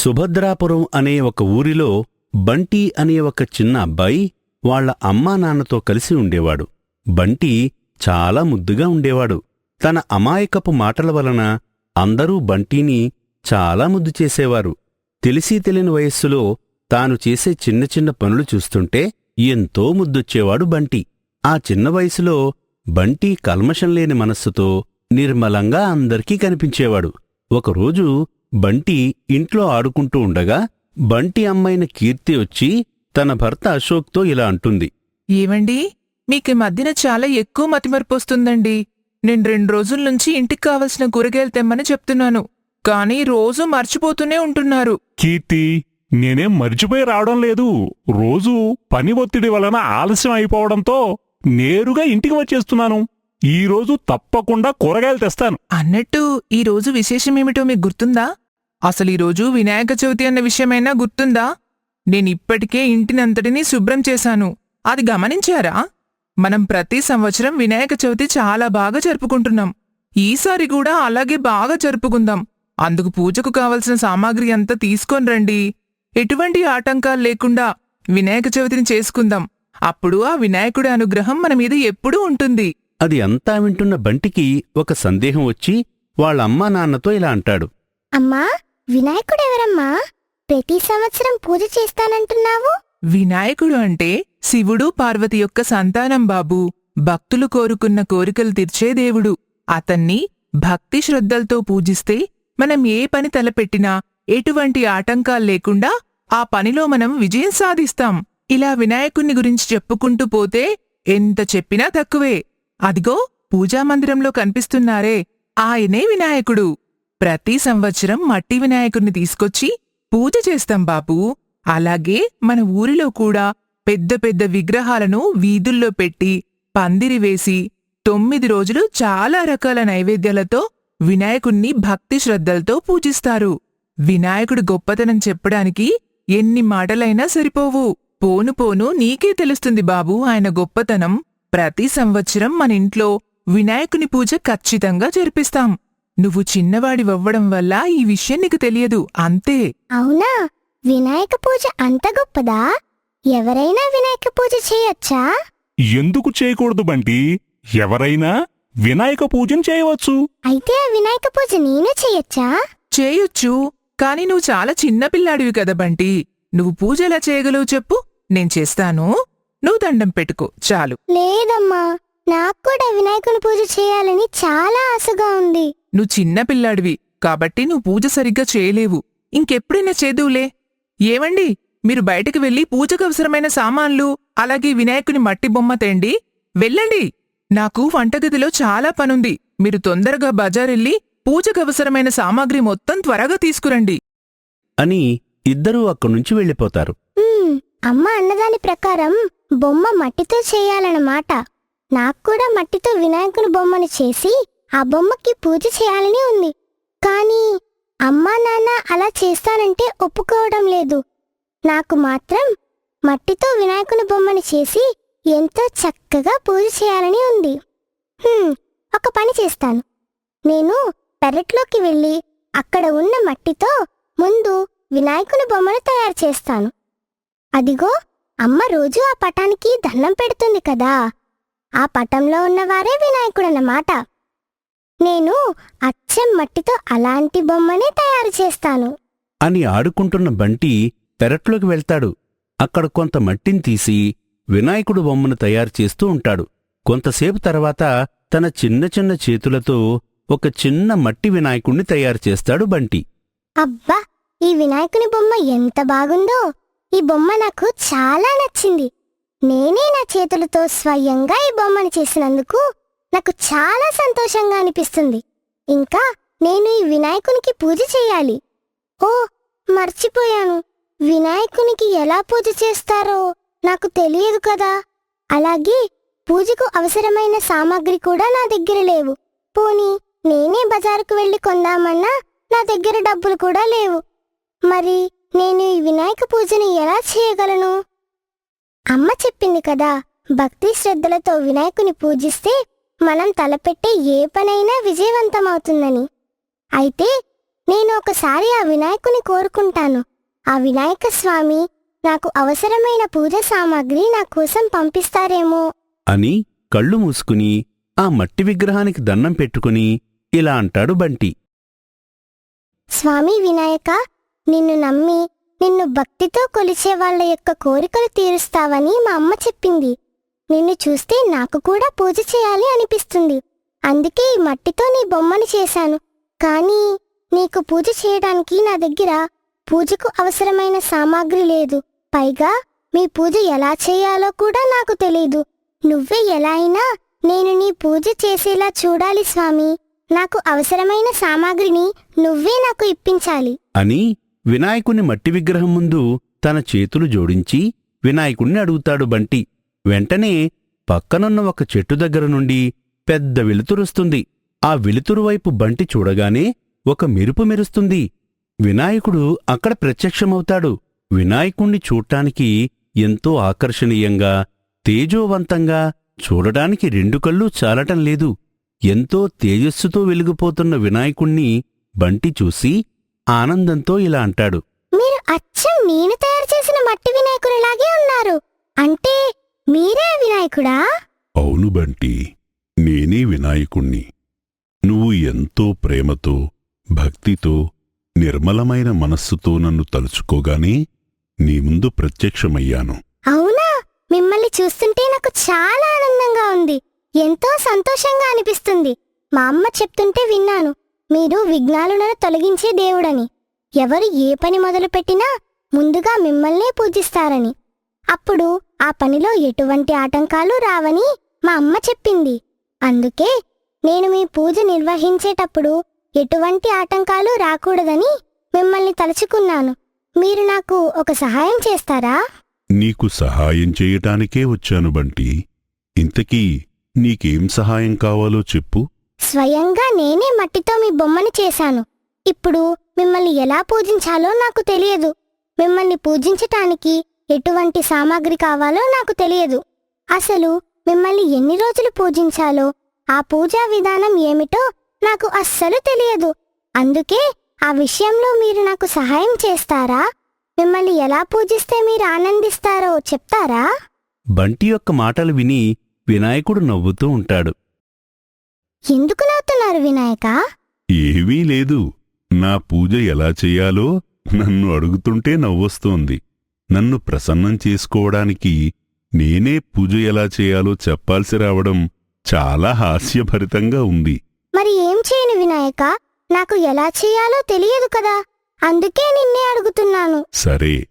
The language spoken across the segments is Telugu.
సుభద్రాపురం అనే ఒక ఊరిలో బంటి అనే ఒక చిన్న అబ్బాయి వాళ్ళ అమ్మా నాన్నతో కలిసి ఉండేవాడు. బంటి చాలా ముద్దుగా ఉండేవాడు. తన అమాయకపు మాటల వలన అందరూ బంటీని చాలా ముద్దు చేసేవారు. తెలిసి తెలియని వయస్సులో తాను చేసే చిన్న చిన్న పనులు చూస్తుంటే ఎంతో ముద్దొచ్చేవాడు బంటి. ఆ చిన్న వయసులో బంటి కల్మషం లేని మనస్సుతో నిర్మలంగా అందరికీ కనిపించేవాడు. ఒకరోజు బంటి ఇంట్లో ఆడుకుంటూ ఉండగా బంటి అమ్మైన కీర్తి వచ్చి తన భర్త అశోక్తో ఇలా అంటుంది. ఏవండి మీకు ఈ మధ్యన చాలా ఎక్కువ మతిమరుపు వస్తుందండి. నేను రెండు రోజుల నుంచి ఇంటికి కావలసిన కూరగాయలు తెమ్మని చెప్తున్నాను. కానీ రోజు మర్చిపోతూనే ఉంటున్నారు. కీర్తి నేనేం మర్చిపోయి రావడం లేదు. రోజు పని ఒత్తిడి వలన ఆలస్యం అయిపోవడంతో నేరుగా ఇంటికి వచ్చేస్తున్నాను. ఈ రోజు తప్పకుండా కూరగాయలు తెస్తాను. అన్నట్టు ఈ రోజు విశేషమేమిటో మీకు గుర్తుందా? అసలు ఈ రోజు వినాయక చవితి అన్న విషయమైనా గుర్తుందా? నేను ఇప్పటికే ఇంటినంతటినీ శుభ్రం చేశాను. అది గమనించారా? మనం ప్రతి సంవత్సరం వినాయక చవితి చాలా బాగా జరుపుకుంటున్నాం. ఈసారి కూడా అలాగే బాగా జరుపుకుందాం. అందుకు పూజకు కావలసిన సామాగ్రి అంతా తీసుకొని రండి. ఎటువంటి ఆటంకాలు లేకుండా వినాయక చవితిని చేసుకుందాం. అప్పుడు ఆ వినాయకుడి అనుగ్రహం మన మీద ఎప్పుడూ ఉంటుంది. అది అంతా వింటున్న బంటికి ఒక సందేహం వచ్చి వాళ్ళ అమ్మా నాన్నతో ఇలా అంటాడు. అమ్మా వినాయకుడెవరమ్మా? ప్రతి సంవత్సరం పూజ చేస్తానంటున్నావు? వినాయకుడు అంటే శివుడు పార్వతి యొక్క సంతానం బాబు. భక్తులు కోరుకున్న కోరికలు తీర్చే దేవుడు. అతన్ని భక్తి శ్రద్ధలతో పూజిస్తే మనం ఏ పని తలపెట్టినా ఎటువంటి ఆటంకాలు లేకుండా ఆ పనిలో మనం విజయం సాధిస్తాం. ఇలా వినాయకుణ్ణి గురించి చెప్పుకుంటూ పోతే ఎంత చెప్పినా తక్కువే. అదిగో పూజామందిరంలో కనిపిస్తున్నారే. ఆయనే వినాయకుడు. ప్రతి సంవత్సరం మట్టి వినాయకుడిని తీసుకొచ్చి పూజ చేస్తాం బాపు. అలాగే మన ఊరిలో కూడా పెద్ద పెద్ద విగ్రహాలను వీధుల్లో పెట్టి పందిరి వేసి తొమ్మిది రోజులు చాలా రకాల నైవేద్యాలతో వినాయకుణ్ణి భక్తి శ్రద్ధలతో పూజిస్తారు. వినాయకుడి గొప్పతనం చెప్పడానికి ఎన్ని మాటలైనా సరిపోవు. పోను పోను నీకే తెలుస్తుంది బాబూ ఆయన గొప్పతనం. ప్రతి సంవత్సరం మన ఇంట్లో వినాయకుని పూజ ఖచ్చితంగా జరిపిస్తాం. నువ్వు చిన్నవాడివవ్వడం వల్ల ఈ విషయం నీకు తెలియదు అంతే. అవునా? వినాయక పూజ అంత గొప్పదా? ఎవరైనా వినాయక పూజ చేయొచ్చా? ఎందుకు చేయకూడదు బంటి? ఎవరైనా వినాయక పూజను చేయవచ్చు. అయితే ఆ వినాయక పూజ నేను చేయొచ్చా? చేయొచ్చు కాని నువ్వు చాలా చిన్న పిల్లాడివి కదా బంటి. నువ్వు పూజ ఎలా చేయగలవు చెప్పు నేను చేస్తాను. నువ్వు దండం పెట్టుకో చాలు. లేదమ్మా నాకు కూడా వినాయకుని పూజ చేయాలని చాలా ఆశగా ఉంది. నువ్వు చిన్న పిల్లాడివి కాబట్టి నువ్వు పూజ సరిగ్గా చేయలేవు. ఇంకెప్పుడైనా చేదువులే ఏవండి మీరు బయటికి వెళ్ళి పూజకు అవసరమైన సామాన్లు అలాగే వినాయకుని మట్టి బొమ్మ తేండి. వెళ్ళండి. నాకు వంటగదిలో చాలా పనుంది. మీరు తొందరగా బజారెళ్ళి పూజకు అవసరమైన సామాగ్రి మొత్తం త్వరగా తీసుకురండి. అని ఇద్దరూ అక్కడ్నుంచి వెళ్ళిపోతారు. హ్మ్, అమ్మ అన్నదాని ప్రకారం బొమ్మ మట్టితో చేయాలన్నమాట. నాకు కూడా మట్టితో వినాయకుని బొమ్మను చేసి ఆ బొమ్మకి పూజ చేయాలని ఉంది. కానీ అమ్మా నాన్న అలా చేస్తానంటే ఒప్పుకోవడం లేదు. నాకు మాత్రం మట్టితో వినాయకుని బొమ్మను చేసి ఎంతో చక్కగా పూజ చేయాలని ఉంది. ఒక పని చేస్తాను. నేను పెరట్లోకి వెళ్ళి అక్కడ ఉన్న మట్టితో ముందు వినాయకుని బొమ్మను తయారు చేస్తాను. అదిగో అమ్మ రోజు ఆ పటానికి దండం పెడుతుంది కదా. ఆ పటంలో ఉన్నవారే వినాయకుడన్నమాట. నేను అచ్చం మట్టితో అలాంటి బొమ్మనే తయారు చేస్తాను. అని ఆడుకుంటున్న బంటి పెరట్లోకి వెళ్తాడు. అక్కడ కొంత మట్టిని తీసి వినాయకుడు బొమ్మను తయారు చేస్తూ ఉంటాడు. కొంతసేపు తర్వాత తన చిన్న చిన్న చేతులతో ఒక చిన్న మట్టి వినాయకుణ్ణి తయారు చేస్తాడు బంటి. అబ్బా! ఈ వినాయకుని బొమ్మ ఎంత బాగుందో! ఈ బొమ్మ నాకు చాలా నచ్చింది. నేనే నా చేతులతో స్వయంగా ఈ బొమ్మను చేసినందుకు నాకు చాలా సంతోషంగా అనిపిస్తుంది. ఇంకా నేను ఈ వినాయకునికి పూజ చేయాలి. ఓ మర్చిపోయాను. వినాయకునికి ఎలా పూజ చేస్తారో నాకు తెలియదు కదా. అలాగే పూజకు అవసరమైన సామాగ్రి కూడా నా దగ్గర లేవు. పోనీ నేనే బజారుకు వెళ్ళి కొందామన్నా నా దగ్గర డబ్బులు కూడా లేవు. మరి నేను ఈ వినాయక పూజని ఎలా చేయగలను? అమ్మ చెప్పింది కదా భక్తి శ్రద్ధలతో వినాయకుని పూజిస్తే మనం తలపెట్టే ఏ పనైనా విజయవంతమవుతుందని. అయితే నేను ఒకసారి ఆ వినాయకుని కోరుకుంటాను. ఆ వినాయక స్వామి నాకు అవసరమైన పూజ సామాగ్రి నా కోసం పంపిస్తారేమో. అని కళ్ళు మూసుకుని ఆ మట్టి విగ్రహానికి దండం పెట్టుకుని ఇలా అంటాడు బంటి. స్వామి వినాయక నిన్ను నమ్మి నిన్ను భక్తితో కొలిచే వాళ్ళ యొక్క కోరికలు తీరుస్తావని మా అమ్మ చెప్పింది. నిన్ను చూస్తే నాకు కూడా పూజ చేయాలి అనిపిస్తుంది. అందుకే ఈ మట్టితో నీ బొమ్మను చేశాను. కానీ నీకు పూజ చేయడానికి నా దగ్గర పూజకు అవసరమైన సామాగ్రి లేదు. పైగా మీ పూజ ఎలా చేయాలో కూడా నాకు తెలీదు. నువ్వే ఎలా అయినా నేను నీ పూజ చేసేలా చూడాలి స్వామి. నాకు అవసరమైన సామాగ్రిని నువ్వే నాకు ఇప్పించాలి. అని వినాయకుని మట్టి విగ్రహం ముందు తన చేతులు జోడించి వినాయకుణ్ణి అడుగుతాడు బంటి. వెంటనే పక్కనున్న ఒక చెట్టు దగ్గర నుండి పెద్ద వెలుతురుస్తుంది ఆ వెలుతురు వైపు బంటి చూడగానే ఒక మెరుపు మెరుస్తుంది. వినాయకుడు అక్కడ ప్రత్యక్షమవుతాడు. వినాయకుణ్ణి చూడటానికి ఎంతో ఆకర్షణీయంగా తేజోవంతంగా చూడటానికి రెండు కళ్ళు చాలటం లేదు. ఎంతో తేజస్సుతో వెలిగిపోతున్న వినాయకుణ్ణి బంటి చూసి ఆనందంతో ఇలా అంటాడు. మీరు అచ్చం నేను తయారు చేసిన మట్టి వినాయకుడిలాగే ఉన్నారు. అంటే మీరే వినాయకుడా? అవును బంటి నేనే వినాయకుణ్ణి. నువ్వు ఎంతో ప్రేమతో భక్తితో నిర్మలమైన మనస్సుతో నన్ను తలుచుకోగానే నీ ముందు ప్రత్యక్షమయ్యాను. అవునా? మిమ్మల్ని చూస్తుంటే నాకు చాలా ఆనందంగా ఉంది. ఎంతో సంతోషంగా అనిపిస్తుంది. మా అమ్మ చెప్తుంటే విన్నాను. మీరు విఘ్నాలను తొలగించే దేవుడని. ఎవరు ఏ పని మొదలుపెట్టినా ముందుగా మిమ్మల్నే పూజిస్తారని. అప్పుడు ఆ పనిలో ఎటువంటి ఆటంకాలు రావని మా అమ్మ చెప్పింది. అందుకే నేను మీ పూజ నిర్వహించేటప్పుడు ఎటువంటి ఆటంకాలు రాకూడదని మిమ్మల్ని తలుచుకున్నాను. మీరు నాకు ఒక సహాయం చేస్తారా? నీకు సహాయం చేయటానికే వచ్చాను బంటి. ఇంతకీ నీకేం సహాయం కావాలో చెప్పు. స్వయంగా నేనే మట్టితో మీ బొమ్మను చేశాను. ఇప్పుడు మిమ్మల్ని ఎలా పూజించాలో నాకు తెలియదు. మిమ్మల్ని పూజించటానికి ఎటువంటి సామాగ్రి కావాలో నాకు తెలియదు. అసలు మిమ్మల్ని ఎన్ని రోజులు పూజించాలో ఆ పూజా విధానం ఏమిటో నాకు అస్సలు తెలియదు. అందుకే ఆ విషయంలో మీరు నాకు సహాయం చేస్తారా? మిమ్మల్ని ఎలా పూజిస్తే మీరు ఆనందిస్తారో చెప్తారా? బంటి యొక్క మాటలు విని వినాయకుడు నవ్వుతూ ఉంటాడు. ఎందుకు నవ్వుతున్నారు వినాయకా? ఏవీ లేదు. నా పూజ ఎలా చెయ్యాలో నన్ను అడుగుతుంటే నవ్వొస్తోంది. నన్ను ప్రసన్నం చేసుకోవడానికి నేనే పూజ ఎలా చేయాలో చెప్పాల్సి రావడం చాలా హాస్యభరితంగా ఉంది. మరి ఏం చేయను వినాయక? నాకు ఎలా చేయాలో తెలియదు కదా. అందుకే నిన్నే అడుగుతున్నాను. సరే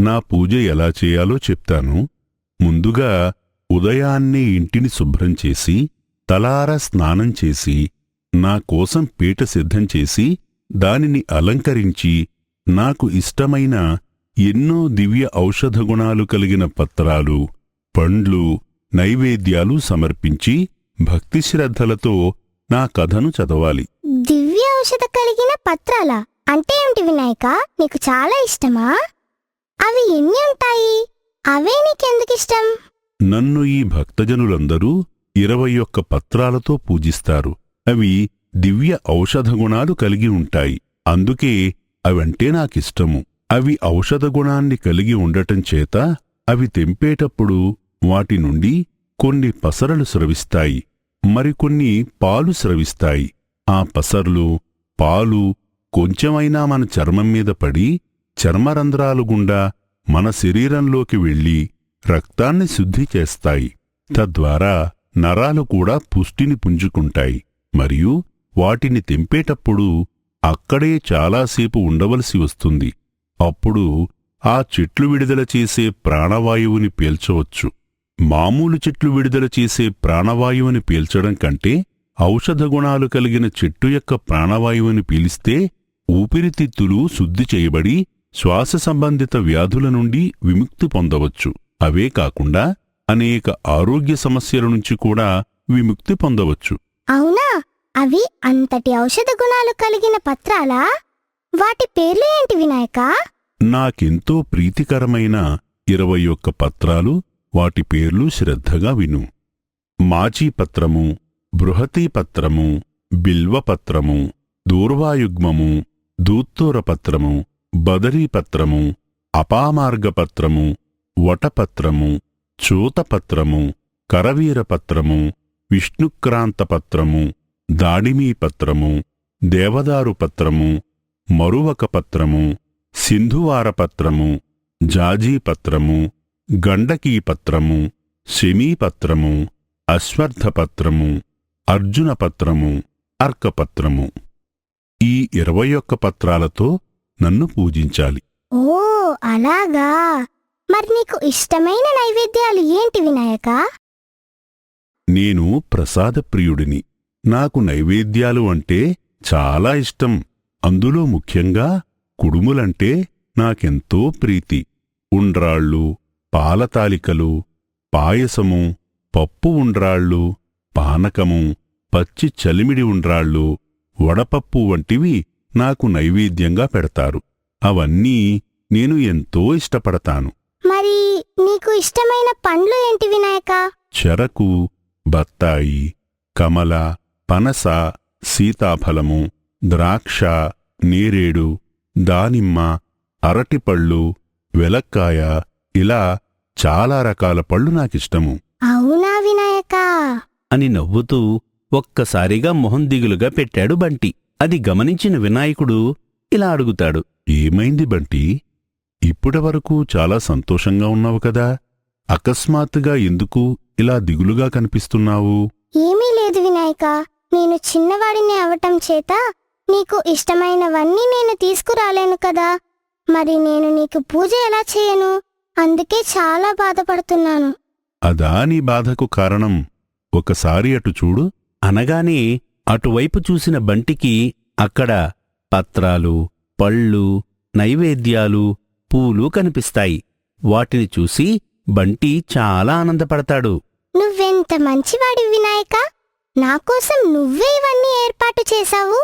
నా పూజ ఎలా చేయాలో చెప్తాను. ముందుగా ఉదయాన్నే ఇంటిని శుభ్రం చేసి తలారా స్నానం చేసి నా కోసం పీట సిద్ధం చేసి దానిని అలంకరించి నాకు ఇష్టమైన ఎన్నో దివ్య ఔషధ గుణాలు కలిగిన పత్రాలు పండ్లు నైవేద్యాలు సమర్పించి భక్తి శ్రద్ధలతో నా కథను చదవాలి. దివ్య ఔషధ కలిగిన పత్రాలా? అంటే ఏమిటి వినాయక? నీకు చాలా ఇష్టమా? అవి ఎన్ని ఉంటాయి? అవే నీకెందుకిష్టం నన్ను ఈ భక్తజనులందరూ ఇరవై ఒక్క పత్రాలతో పూజిస్తారు. అవి దివ్య ఔషధ గుణాలు కలిగి ఉంటాయి. అందుకే అవంటే నాకిష్టము. అవి ఔషధ గుణాన్ని కలిగి ఉండటం చేత అవి తెంపేటప్పుడు వాటి నుండి కొన్ని పసరలు స్రవిస్తాయి మరికొన్ని పాలు స్రవిస్తాయి. ఆ పసర్లు పాలు కొంచెమైనా మన చర్మం మీద పడి చర్మరంధ్రాలు గుండా మన శరీరంలోకి వెళ్ళి రక్తాన్ని శుద్ధి చేస్తాయి. తద్వారా నరాలు కూడా పుష్టిని పుంజుకుంటాయి. మరియు వాటిని తెంపేటప్పుడు అక్కడే చాలాసేపు ఉండవలసి వస్తుంది. అప్పుడు ఆ చెట్లు విడుదల చేసే ప్రాణవాయువుని పీల్చవచ్చు. మామూలు చెట్లు విడుదల చేసే ప్రాణవాయువుని పీల్చడం కంటే ఔషధ గుణాలు కలిగిన చెట్టు యొక్క ప్రాణవాయువుని పీలిస్తే ఊపిరితిత్తులు శుద్ధి చేయబడి శ్వాస సంబంధిత వ్యాధుల నుండి విముక్తి పొందవచ్చు. అవే కాకుండా అనేక ఆరోగ్య సమస్యల నుంచి కూడా విముక్తి పొందవచ్చు. అవునా? అవి అంతటి ఔషధ గుణాలు కలిగిన పత్రాలా? వాటి పేర్లు ఏంటి వినాయకా? నాకెంతో ప్రీతికరమైన ఇరవై ఒక్క పత్రాలు వాటి పేర్లు శ్రద్ధగా విను. మాచీపత్రము బృహతీపత్రము బిల్వపత్రము దూర్వాయుగ్మము దూత్తూరపత్రము బదరీపత్రము అపామార్గపత్రము వటపత్రము చూతపత్రము కరవీరపత్రము విష్ణుక్రాంతపత్రము దాడిమీపత్రము దేవదారుపత్రము మరువకపత్రము సింధువారపత్రము జాజీపత్రము గండకీపత్రము శమీపత్రము అశ్వర్థపత్రము అర్జునపత్రము అర్కపత్రము. ఈ ఇరవై ఒక్క పత్రాలతో నన్ను పూజించాలి. ఓ అలాగా. మరి నీకు ఇష్టమైన నైవేద్యాలు ఏంటి వినాయక? నేను ప్రసాదప్రియుడిని. నాకు నైవేద్యాలు అంటే చాలా ఇష్టం. అందులో ముఖ్యంగా కుడుములంటే నాకెంతో ప్రీతి. ఉండ్రాళ్ళు పాలతాలికలు పాయసము పప్పు ఉండ్రాళ్ళు పానకము పచ్చి చలిమిడి ఉండ్రాళ్ళు వడపప్పు వంటివి నాకు నైవేద్యంగా పెడతారు. అవన్నీ నేను ఎంతో ఇష్టపడతాను. మరి నీకు ఇష్టమైన పండ్లు ఏంటి వినాయక? చెరకు బత్తాయి కమల పనస సీతాఫలము ద్రాక్ష నేరేడు దానిమ్మ అరటిపళ్ళు వెలక్కాయ ఇలా చాలా రకాల పళ్ళు నాకిష్టము. అవునా వినాయక? అని నవ్వుతూ ఒక్కసారిగా మొహం దిగులుగా పెట్టాడు బంటి. అది గమనించిన వినాయకుడు ఇలా అడుగుతాడు. ఏమైంది బంటి? ఇప్పటివరకు చాలా సంతోషంగా ఉన్నావు కదా. అకస్మాత్తుగా ఎందుకు ఇలా దిగులుగా కనిపిస్తున్నావు? ఏమీ లేదు వినాయక. నేను చిన్నవాడిని అవటం చేత నీకు ఇష్టమైనవన్నీ నేను తీసుకురాలేను కదా. మరి నేను నీకు పూజ ఎలా చేయను? అందుకే చాలా బాధపడుతున్నాను. అదా నీ బాధకు కారణం. ఒకసారి అటు చూడు. అనగానే అటువైపు చూసిన బంటికి అక్కడ పత్రాలు పళ్ళు నైవేద్యాలు పూలు కనిపిస్తాయి. వాటిని చూసి బంటి చాలా ఆనందపడతాడు. నువ్వెంత మంచివాడి వినాయక నా కోసం నువ్వే ఇవన్నీ ఏర్పాటు చేశావు?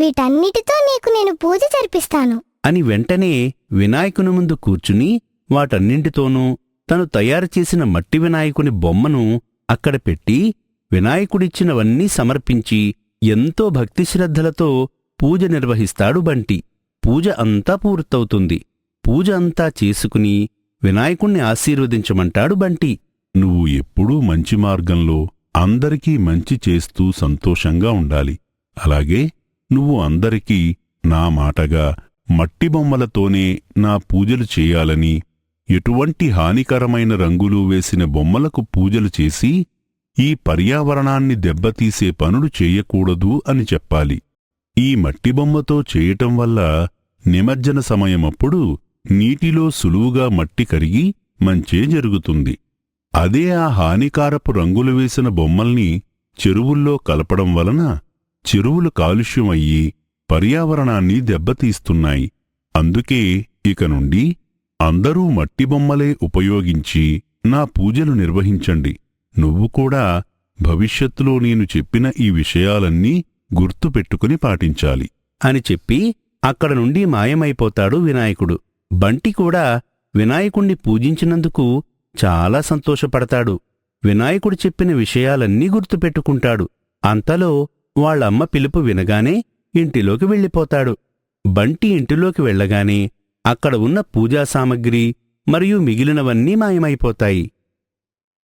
వీటన్నిటితో నీకు నేను పూజ జరిపిస్తాను. అని వెంటనే వినాయకుని ముందు కూర్చుని వాటన్నింటితోనూ తను తయారు చేసిన మట్టి వినాయకుని బొమ్మను అక్కడ పెట్టి వినాయకుడిచ్చినవన్నీ సమర్పించి ఎంతో భక్తి శ్రద్ధలతో పూజ నిర్వహిస్తాడు బంటి. పూజ అంతా పూర్తవుతుంది. పూజ అంతా చేసుకుని వినాయకుణ్ణి ఆశీర్వదించమంటాడు బంటి. నువ్వు ఎప్పుడూ మంచి మార్గంలో అందరికీ మంచి చేస్తూ సంతోషంగా ఉండాలి. అలాగే నువ్వు అందరికీ నా మాటగా మట్టి బొమ్మలతోనే నా పూజలు చేయాలని ఎటువంటి హానికరమైన రంగులు వేసిన బొమ్మలకు పూజలు చేసి ఈ పర్యావరణాన్ని దెబ్బతీసే పనులు చేయకూడదు అని చెప్పాలి. ఈ మట్టి బొమ్మతో చేయటం వల్ల నిమజ్జన సమయమప్పుడు నీటిలో సులువుగా మట్టి కరిగి మంచే జరుగుతుంది. అదే ఆ హానికారపు రంగులు వేసిన బొమ్మల్ని చెరువుల్లో కలపడం వలన చెరువులు కాలుష్యమయ్యి పర్యావరణాన్ని దెబ్బతీస్తున్నాయి. అందుకే ఇక నుండి అందరూ మట్టి బొమ్మలే ఉపయోగించి నా పూజలు నిర్వహించండి. నువ్వు కూడా భవిష్యత్తులో నేను చెప్పిన ఈ విషయాలన్నీ గుర్తుపెట్టుకుని పాటించాలి. అని చెప్పి అక్కడ నుండి మాయమైపోతాడు వినాయకుడు. బంటి కూడా వినాయకుణ్ణి పూజించినందుకు చాలా సంతోషపడతాడు. వినాయకుడు చెప్పిన విషయాలన్నీ గుర్తుపెట్టుకుంటాడు అంతలో వాళ్ళమ్మ పిలుపు వినగానే ఇంటిలోకి వెళ్ళిపోతాడు. బంటి ఇంటిలోకి వెళ్ళగానే అక్కడ ఉన్న పూజా సామగ్రి మరియు మిగిలినవన్నీ మాయమైపోతాయి.